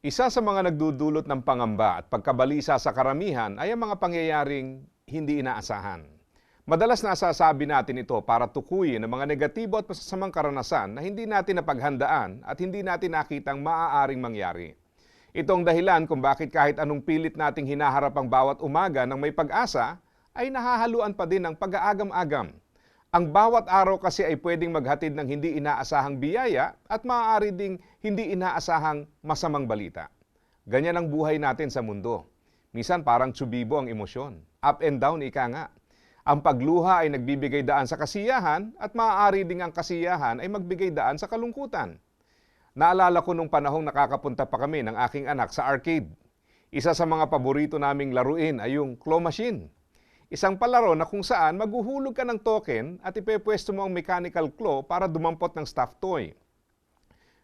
Isa sa mga nagdudulot ng pangamba at pagkabalisa sa karamihan ay ang mga pangyayaring hindi inaasahan. Madalas nasasabi natin ito para tukuyin ang mga negatibo at masasamang karanasan na hindi natin napaghandaan at hindi natin nakitang maaaring mangyari. Ito ang dahilan kung bakit kahit anong pilit nating hinaharap ang bawat umaga ng may pag-asa, ay nahahaluan pa din ng pag-aagam-agam. Ang bawat araw kasi ay pwedeng maghatid ng hindi inaasahang biyaya at maaari ding hindi inaasahang masamang balita. Ganyan ang buhay natin sa mundo. Minsan parang tsubibo ang emosyon. Up and down, ika nga. Ang pagluha ay nagbibigay daan sa kasiyahan at maaari ding ang kasiyahan ay magbigay daan sa kalungkutan. Naalala ko nung panahong nakakapunta pa kami ng aking anak sa arcade. Isa sa mga paborito naming laruin ay yung claw machine. Isang palaro na kung saan maghuhulog ka ng token at ipepwesto mo ang mechanical claw para dumampot ng stuffed toy.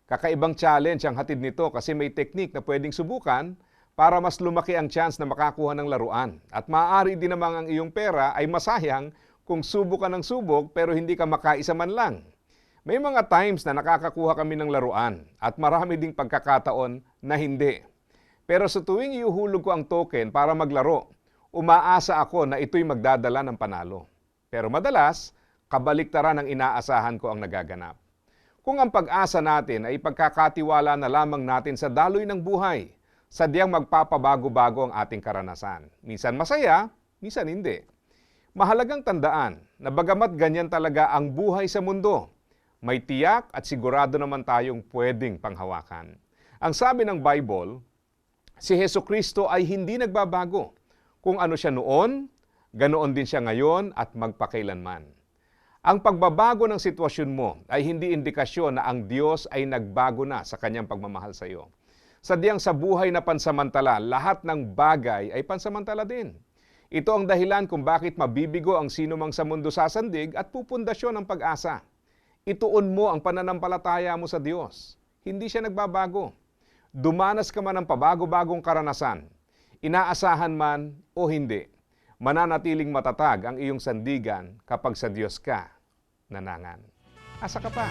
Kakaibang challenge ang hatid nito kasi may technique na pwedeng subukan para mas lumaki ang chance na makakuha ng laruan. At maaari din namang ang iyong pera ay masayang kung subok ka ng subok pero hindi ka makaisa man lang. May mga times na nakakakuha kami ng laruan at marami ding pagkakataon na hindi. Pero sa tuwing iuhulog ko ang token para maglaro, umaasa ako na ito'y magdadala ng panalo. Pero madalas, kabaliktaran ang inaasahan ko ang nagaganap. Kung ang pag-asa natin ay pagkakatiwala na lamang natin sa daloy ng buhay, sadyang magpapabago-bago ang ating karanasan. Minsan masaya, minsan hindi. Mahalagang tandaan na bagamat ganyan talaga ang buhay sa mundo, may tiyak at sigurado naman tayong pwedeng panghawakan. Ang sabi ng Bible, si Heso Kristo ay hindi nagbabago. Kung ano siya noon, ganoon din siya ngayon at magpakailanman. Ang pagbabago ng sitwasyon mo ay hindi indikasyon na ang Diyos ay nagbago na sa kanyang pagmamahal sa iyo. Sadyang sa buhay na pansamantala, lahat ng bagay ay pansamantala din. Ito ang dahilan kung bakit mabibigo ang sino mang sa mundo sasandig at pupundasyon ng pag-asa. Ituon mo ang pananampalataya mo sa Diyos. Hindi siya nagbabago. Dumanas ka man ng pabago-bagong karanasan, inaasahan man o hindi, mananatiling matatag ang iyong sandigan kapag sa Diyos ka nanangan. Asa ka pa?